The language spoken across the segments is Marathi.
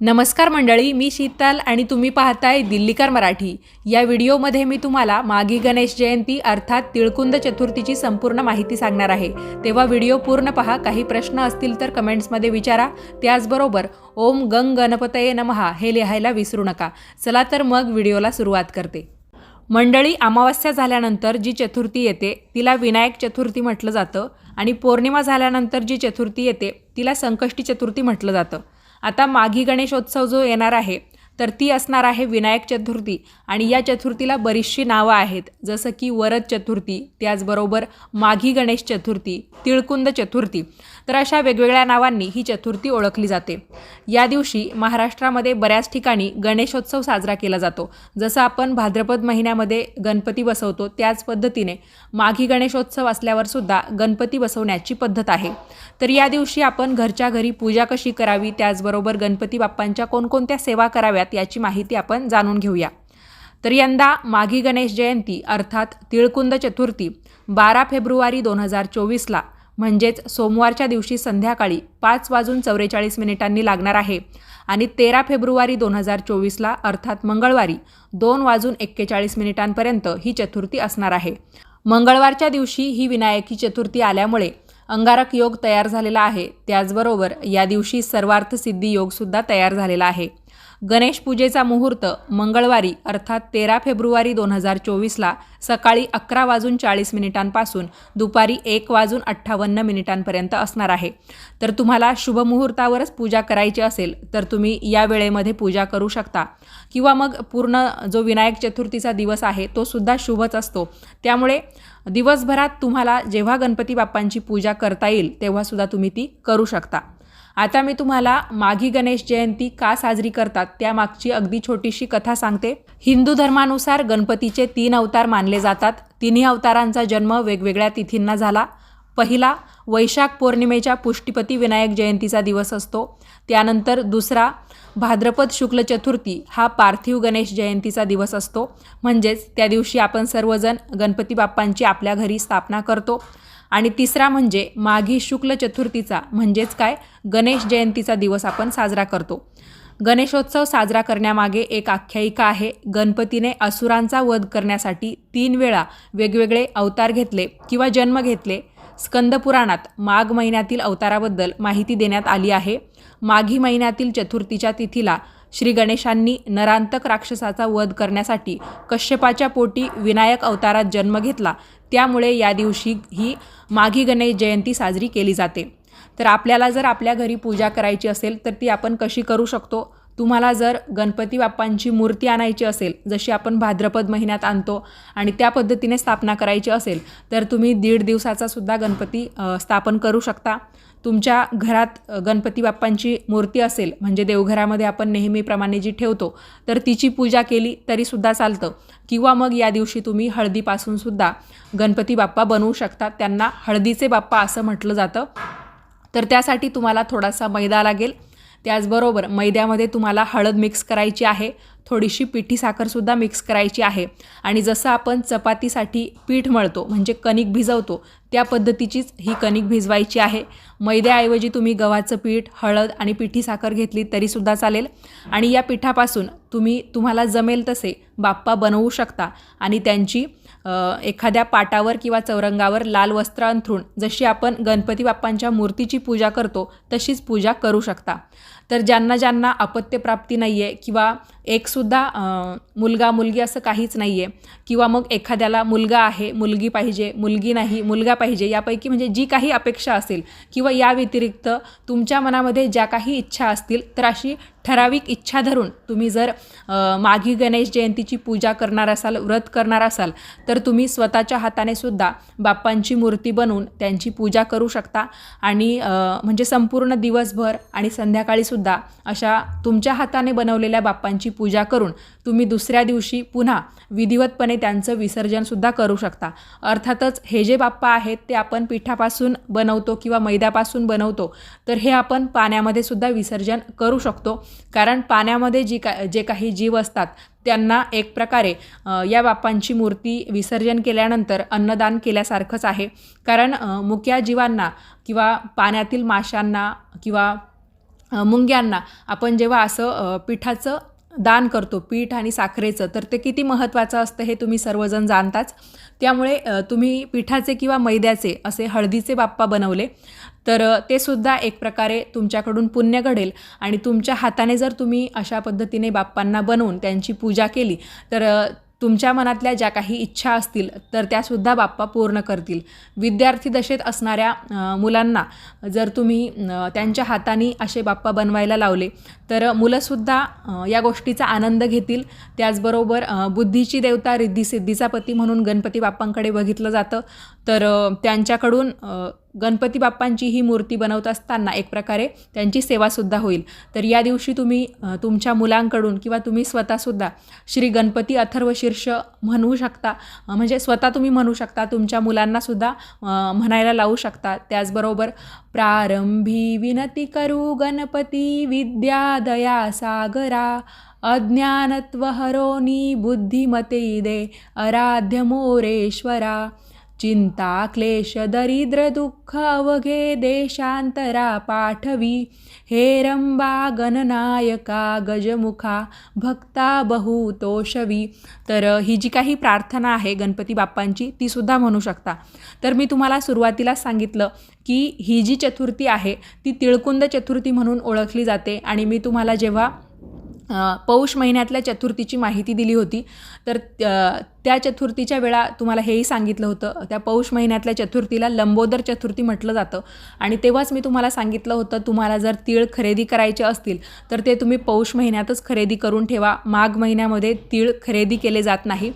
नमस्कार मंडळी मी शीतल आणि तुम्ही पाहताय दिल्लीकर मराठी. या व्हिडिओमध्ये मी तुम्हाला मागी गणेश जयंती अर्थात तिळकुंद चतुर्थीची संपूर्ण माहिती सांगणार आहे. तेव्हा व्हिडिओ पूर्ण पहा काही प्रश्न असतील तर कमेंट्समध्ये विचारा. त्याचबरोबर ओम गंग गणपतये नमहा हे लिहायला विसरू नका. चला तर मग व्हिडिओला सुरुवात करते. मंडळी अमावस्या झाल्यानंतर जी चतुर्थी येते तिला विनायक चतुर्थी म्हटलं जातं आणि पौर्णिमा झाल्यानंतर जी चतुर्थी येते तिला संकष्टी चतुर्थी म्हटलं जातं. आता माघी गणेशोत्सव जो येणार आहे तर ती असणार आहे विनायक चतुर्थी. आणि या चतुर्थीला बरीचशी नावं आहेत. जसं की वरद चतुर्थी त्याचबरोबर माघी गणेश चतुर्थी तिळकुंद चतुर्थी. तर अशा वेगवेगळ्या नावांनी ही चतुर्थी ओळखली जाते. या दिवशी महाराष्ट्रामध्ये बऱ्याच ठिकाणी गणेशोत्सव साजरा केला जातो. जसं आपण भाद्रपद महिन्यामध्ये गणपती बसवतो त्याच पद्धतीने. माघी गणेशोत्सव असल्यावर सुद्धा गणपती बसवण्याची पद्धत आहे. तर या दिवशी आपण घरच्या घरी पूजा कशी करावी त्याचबरोबर गणपती बाप्पांच्या कोणकोणत्या सेवा कराव्यात याची माहिती आपण जाणून घेऊया. तर यंदा माघी गणेश जयंती अर्थात तिळकुंद चतुर्थी बारा फेब्रुवारी दोन हजार चोवीसला म्हणजेच सोमवारच्या दिवशी संध्याकाळी पाच वाजून चौवेचाळीस मिनिटांनी लागणार आहे आणि तेरा फेब्रुवारी दोन हजार चोवीसला अर्थात मंगळवारी दोन वाजून एक्केचाळीस मिनिटांपर्यंत ही चतुर्थी असणार आहे. मंगळवारच्या दिवशी ही विनायकी चतुर्थी आल्यामुळे अंगारक योग तयार झालेला आहे. त्याचबरोबर या दिवशी सर्वार्थ सिद्धी योगसुद्धा तयार झालेला आहे. गणेश पूजेचा मुहूर्त मंगळवारी अर्थात तेरा फेब्रुवारी दोन हजार चोवीसला सकाळी अकरा वाजून चाळीस मिनिटांपासून दुपारी एक वाजून अठ्ठावन्न मिनिटांपर्यंत असणार आहे. तर तुम्हाला शुभमुहूर्तावरच पूजा करायची असेल तर तुम्ही या वेळेमध्ये पूजा करू शकता. किंवा मग पूर्ण जो विनायक चतुर्थीचा दिवस आहे तो सुद्धा शुभच असतो. त्यामुळे दिवसभरात तुम्हाला जेव्हा गणपती बाप्पांची पूजा करता येईल तेव्हासुद्धा तुम्ही ती करू शकता. आता मी तुम्हाला माघी गणेश जयंती का साजरी करतात त्यामागची अगदी छोटीशी कथा सांगते. हिंदू धर्मानुसार गणपतीचे तीन अवतार मानले जातात. तिन्ही अवतारांचा जन्म वेगवेगळ्या तिथींना झाला. पहिला वैशाख पौर्णिमेच्या पुष्टीपती विनायक जयंतीचा दिवस असतो. त्यानंतर दुसरा भाद्रपद शुक्ल चतुर्थी हा पार्थिव गणेश जयंतीचा दिवस असतो. म्हणजेच त्या दिवशी आपण सर्वजण गणपती बाप्पांची आपल्या घरी स्थापना करतो. आणि तिसरा म्हणजे माघी शुक्ल चतुर्थीचा म्हणजेच काय? गणेश जयंतीचा दिवस आपण साजरा करतो. गणेशोत्सव साजरा करण्यामागे एक आख्यायिका आहे. गणपतीने असुरांचा वध करण्यासाठी तीन वेळा वेगवेगळे अवतार घेतले किंवा जन्म घेतले. स्कंदपुराणात माघ महिन्यातील अवताराबद्दल माहिती देण्यात आली आहे. माघी महिन्यातील चतुर्थीच्या तिथीला श्री गणेशांनी नरांतक राक्षसाचा वध करण्यासाठी कश्यपाच्या पोटी विनायक अवतारात जन्म घेतला. त्यामुळे या दिवशी ही माघी गणेश जयंती साजरी केली जाते. तर आपल्याला जर आपल्या घरी पूजा करायची असेल तर ती आपण कशी करू शकतो? तुम्हाला जर गणपती बाप्पांची मूर्ती आणायची असेल जशी आपण भाद्रपद महिन्यात आणतो आणि त्या पद्धतीने स्थापना करायची असेल तर तुम्ही दीड दिवसाचा सुद्धा गणपती स्थापन करू शकता. तुमच्या घरात गणपती बाप्पांची मूर्ती असेल म्हणजे देवघरामध्ये आपण नेहमीप्रमाणे जी ठेवतो तर तिची पूजा केली तरीसुद्धा चालतं. किंवा मग या दिवशी तुम्ही हळदीपासूनसुद्धा गणपती बाप्पा बनवू शकता. त्यांना हळदीचे बाप्पा असं म्हटलं जातं. तर त्यासाठी तुम्हाला थोडासा मैदा लागेल. त्याचबरोबर मैद्यामध्ये तुम्हाला हळद मिक्स करायची आहे. थोडीशी पिठी साखरसुद्धा मिक्स करायची आहे. आणि जसं आपण चपातीसाठी पीठ मळतो म्हणजे कणिक भिजवतो त्या पद्धतीचीच ही कणिक भिजवायची आहे. मैद्याऐवजी तुम्ही गव्हाचं पीठ हळद आणि पिठी साखर घेतली तरीसुद्धा चालेल. आणि या पिठापासून तुम्ही तुम्हाला जमेल तसे बाप्पा बनवू शकता. आणि त्यांची एखाद्या पाटावर किंवा चौरंगावर लाल वस्त्र अंथरून जशी आपण गणपती बाप्पांच्या मूर्तीची पूजा करतो तशीच पूजा करू शकता. तर ज्यांना ज्यांना अपत्यप्राप्ती नाही आहे किंवा एकसुद्धा मुलगा मुलगी असं काहीच नाही आहे किंवा मग एखाद्याला मुलगा आहे मुलगी पाहिजे मुलगी नाही मुलगा पाहिजे यापैकी म्हणजे जी काही अपेक्षा असेल किंवा या व्यतिरिक्त तुमच्या मनामध्ये ज्या काही इच्छा असतील तर अशी ठराविक इच्छा धरून तुम्ही जर माघी गणेश जयंतीची पूजा करणार असाल व्रत करणार असाल तर तुम्ही स्वतःच्या हाताने सुद्धा बाप्पांची मूर्ती बनवून त्यांची पूजा करू शकता. आणि म्हणजे संपूर्ण दिवसभर आणि संध्याकाळीसुद्धा अशा तुमच्या हाताने बनवलेल्या बाप्पांची पूजा करून तुम्ही दुसऱ्या दिवशी पुन्हा विधिवतपणे त्यांचं विसर्जनसुद्धा करू शकता. अर्थातच हे जे बाप्पा आहेत ते आपण पिठापासून बनवतो किंवा मैद्यापासून बनवतो तर हे आपण पाण्यामध्ये सुद्धा विसर्जन करू शकतो. कारण पाण्यामध्ये जी का जे काही जीव असतात त्यांना एक प्रकारे या बाप्पांची मूर्ती विसर्जन केल्यानंतर अन्नदान केल्यासारखंच आहे. कारण मुक्या जीवांना किंवा पाण्यातील माशांना किंवा मुंग्यांना आपण जेव्हा असं पिठाचं दान करतो पीठ आणि साखरेचं तर ते किती महत्त्वाचं असतं हे तुम्ही सर्वजण जाणताच. त्यामुळे तुम्ही पिठाचे किंवा मैद्याचे असे हळदीचे बाप्पा बनवले. तर ते सुद्धा एक प्रकारे तुमच्याकडून पुण्य घडेल. आणि तुमच्या हाताने जर तुम्ही अशा पद्धतीने बाप्पांना बनवून त्यांची पूजा केली तर तुमच्या मनातल्या ज्या काही इच्छा असतील तर त्यासुद्धा बाप्पा पूर्ण करतील. विद्यार्थी दशेत असणाऱ्या मुलांना जर तुम्ही त्यांच्या हाताने असे बाप्पा बनवायला लावले तर मुलंसुद्धा या गोष्टीचा आनंद घेतील. त्याचबरोबर बुद्धीची देवता रिद्धी सिद्धीचा पती म्हणून गणपती बाप्पांकडे बघितलं जातं. तर त्यांच्याकडून गणपती बाप्पांची ही मूर्ती बनवत असताना एक प्रकारे त्यांची सेवासुद्धा होईल. तर या दिवशी तुम्ही तुमच्या मुलांकडून किंवा तुम्ही स्वतःसुद्धा श्री गणपती अथर्व शीर्ष म्हणू शकता म्हणजे स्वतः तुम्ही म्हणू शकता तुमच्या मुलांनासुद्धा म्हणायला लावू शकता. त्याचबरोबर प्रारंभी विनती करू गणपती विद्या दया सागरा अज्ञानत्वहरोनी बुद्धिमते दे अराध्य मोरेश्वरा चिंता क्लेश दरिद्र दुःख अवघे देशांतरा पाठवी हे रंबा गणनायका गजमुखा भक्ता बहुतोषवी तर ही जी काही प्रार्थना आहे गणपती बाप्पांची ती सुद्धा म्हणू शकता. तर मी तुम्हाला सुरुवातीला सांगितलं की ही जी चतुर्थी आहे ती तिळकुंद चतुर्थी म्हणून ओळखली जाते आणि मी तुम्हाला जेव्हा पौष महिन्यातल्या चतुर्थीची माहिती दिली होती तर त्या- चतुर्थीच्या वेळा तुम्हाला हेही सांगितलं होतं. त्या पौष महिन्यातल्या चतुर्थीला लंबोदर चतुर्थी म्हटलं जातं. आणि तेव्हाच मी तुम्हाला सांगितलं होतं तुम्हाला जर तीळ खरेदी करायचे असतील तर ते तुम्ही पौष महिन्यातच खरेदी करून ठेवा. माघ महिन्यामध्ये तीळ खरेदी केले जात नाही.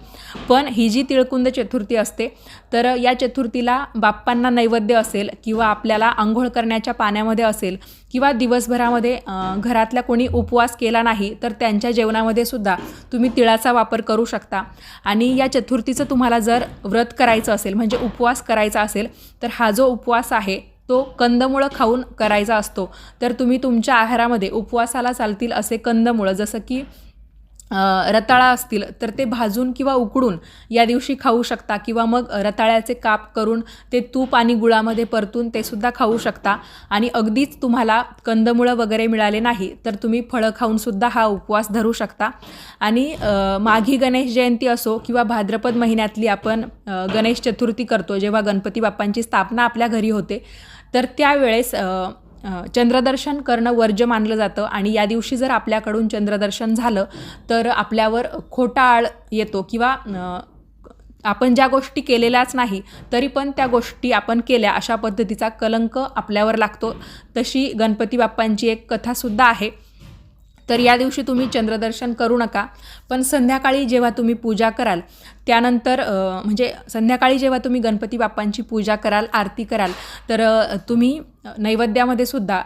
पण ही जी तिळकुंद चतुर्थी असते तर या चतुर्थीला बाप्पांना नैवेद्य असेल किंवा आपल्याला आंघोळ करण्याच्या पाण्यामध्ये असेल किंवा दिवसभरामध्ये घरातल्या कोणी उपवास केला नाही तर त्यांच्या जेवणामध्ये सुद्धा तुम्ही तिळाचा वापर करू शकता. आणि या चतुर्थीचं तुम्हाला जर व्रत करायचं असेल म्हणजे उपवास करायचा असेल तर हा जो उपवास आहे तो कंदमुळं खाऊन करायचा असतो. तर तुम्ही तुमच्या आहारामध्ये उपवासाला चालतील असे कंदमुळं जसं की रताळा असतील तर ते भाजून किंवा उकडून या दिवशी खाऊ शकता किंवा मग रताळ्याचे काप करून ते तूप आणि गुळामध्ये परतून ते सुद्धा खाऊ शकता. आणि अगदीच तुम्हाला कंदमुळं वगैरे मिळाले नाही तर तुम्ही फळं खाऊनसुद्धा हा उपवास धरू शकता. आणि माघी गणेश जयंती असो किंवा भाद्रपद महिन्यातली आपण गणेश चतुर्थी करतो जेव्हा गणपती बाप्पांची स्थापना आपल्या घरी होते तर त्यावेळेस चंद्रदर्शन करणं वर्ज्य मानलं जातं आणि या दिवशी जर आपल्याकडून चंद्रदर्शन झालं तर आपल्यावर खोटा आळ येतो किंवा आपण ज्या गोष्टी केलेल्याच नाही तरी पण त्या गोष्टी आपण केल्या अशा पद्धतीचा कलंक आपल्यावर लागतो. तशी गणपती बाप्पांची एक कथासुद्धा आहे. तर या दिवशी तुम्ही चंद्रदर्शन करू नका. पण संध्याकाळी जेव्हा तुम्ही पूजा कराल त्यानंतर म्हणजे संध्याकाळी जेव्हा तुम्ही गणपती बाप्पांची पूजा कराल आरती कराल तर तुम्ही नैवेद्यामध्ये सुद्धा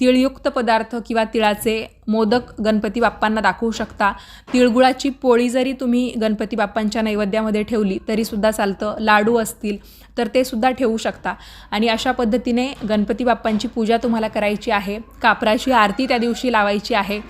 तिळयुक्त पदार्थ किंवा तिळाचे मोदक गणपती बाप्पांना दाखवू शकता. तिळगुळाची पोळी जरी तुम्ही गणपती बाप्पांच्या नैवेद्यामध्ये ठेवली तरीसुद्धा चालतं. लाडू असतील तर ते सुद्धा ठेवू शकता. आणि अशा पद्धतीने गणपती बाप्पांची पूजा तुम्हाला करायची आहे. कापराची आरती त्या दिवशी लावायची आहे.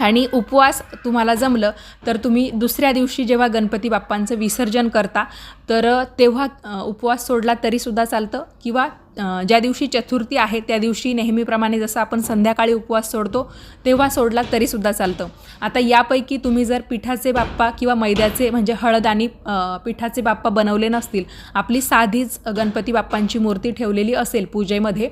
आणि उपवास तुम्हाला जमलं तर तुम्ही दुसऱ्या दिवशी जेव्हा गणपती बाप्पांचं विसर्जन करता तर तेव्हा उपवास सोडला तरीसुद्धा चालतं. किंवा ज्या दिवशी चतुर्थी आहे त्या दिवशी नेहमीप्रमाणे जसं आपण संध्याकाळी उपवास सोडतो तेव्हा सोडला तरीसुद्धा चालतं. आता यापैकी तुम्ही जर पिठाचे बाप्पा किंवा मैद्याचे म्हणजे हळद आणि पिठाचे बाप्पा बनवले नसतील आपली साधीच गणपती बाप्पांची मूर्ती ठेवलेली असेल पूजेमध्ये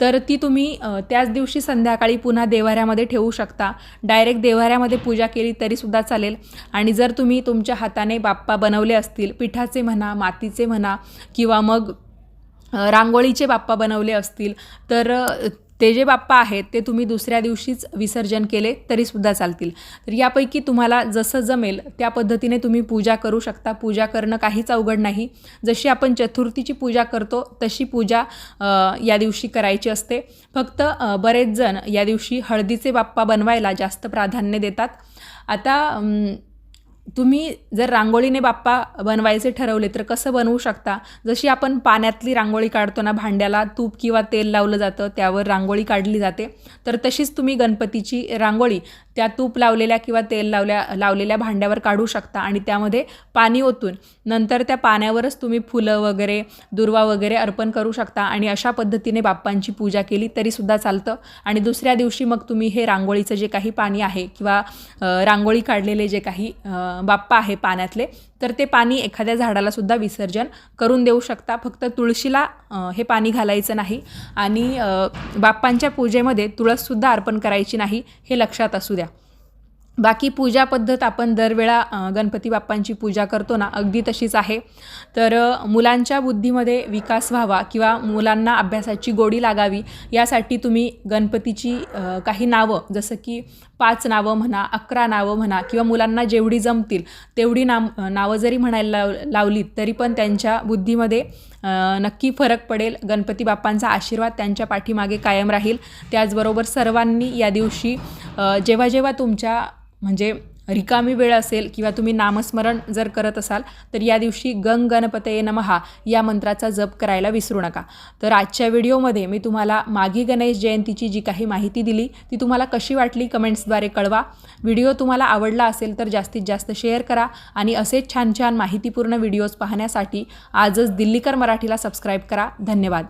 तर ती तुम्ही त्याच दिवशी संध्याकाळी पुन्हा देवाऱ्यामध्ये ठेवू शकता. डायरेक्ट देवाऱ्यामध्ये पूजा केली तरीसुद्धा चालेल. आणि जर तुम्ही तुमच्या हाताने बाप्पा बनवले असतील पिठाचे म्हणा मातीचे म्हणा किंवा मग रांगोळीचे बाप्पा बनवले असतील तर ते जे बाप्पा आहेत ते तुम्ही दुसऱ्या दिवशीच विसर्जन केले तरीसुद्धा चालतील. तर यापैकी तुम्हाला जसं जमेल त्या पद्धतीने तुम्ही पूजा करू शकता. पूजा करणं काहीच अवघड नाही. जशी आपण चतुर्थीची पूजा करतो तशी पूजा या दिवशी करायची असते. फक्त बरेच जण या दिवशी हळदीचे बाप्पा बनवायला जास्त प्राधान्य देतात. आता तुम्ही जर रांगोळीने बाप्पा बनवायचे ठरवले तर कसं बनवू शकता? जशी आपण पाण्यातली रांगोळी काढतो ना भांड्याला तूप किंवा तेल लावलं जातं त्यावर रांगोळी काढली जाते. तर तशीच तुम्ही गणपतीची रांगोळी त्या तूप लावलेल्या किंवा तेल लावल्या लावलेल्या भांड्यावर काढू शकता आणि त्यामध्ये पाणी ओतून नंतर त्या पाण्यावरच तुम्ही फुलं वगैरे दुर्वा वगैरे अर्पण करू शकता आणि अशा पद्धतीने बाप्पांची पूजा केली तरीसुद्धा चालतं. आणि दुसऱ्या दिवशी मग तुम्ही हे रांगोळीचं जे काही पाणी आहे किंवा रांगोळी काढलेले जे काही बाप्पा आहे पाण्यातले तर ते पाणी एखाद्या झाडाला सुद्धा विसर्जन करून देऊ शकता. फक्त तुळशीला हे पाणी घालायचं नाही आणि बाप्पांच्या पूजेमध्ये तुळससुद्धा अर्पण करायची नाही हे लक्षात असू द्या. बाकी पूजा पद्धत आपण दरवेळा गणपती बाप्पांची पूजा करतो ना अगदी तशीच आहे. तर मुलांच्या बुद्धीमध्ये विकास व्हावा किंवा मुलांना अभ्यासाची गोडी लागावी यासाठी तुम्ही गणपतीची काही नावं जसं की पाच नावं म्हणा अकरा नावं म्हणा किंवा मुलांना जेवढी जमतील तेवढी नाम नावं जरी म्हणायला लाव लावलीत तरी पण त्यांच्या बुद्धीमध्ये नक्की फरक पडेल. गणपती बाप्पांचा आशीर्वाद त्यांच्या पाठीमागे कायम राहील. त्याचबरोबर सर्वांनी या दिवशी जेव्हा जेव्हा तुमच्या म्हणजे रिकामी वेळ असेल किंवा तुम्ही नामस्मरण जर करत असाल तर या दिवशी गंग गणपतये नमहा या मंत्राचा जप करायला विसरू नका. तर आजच्या व्हिडिओमध्ये मी तुम्हाला मागी गणेश जयंतीची जी काही माहिती दिली ती तुम्हाला कशी वाटली कमेंट्सद्वारे कळवा. व्हिडिओ तुम्हाला आवडला असेल तर जास्तीत जास्त शेअर करा आणि असेच छान छान माहितीपूर्ण व्हिडिओज पाहण्यासाठी आजच दिल्लीकर मराठीला सबस्क्राईब करा. धन्यवाद.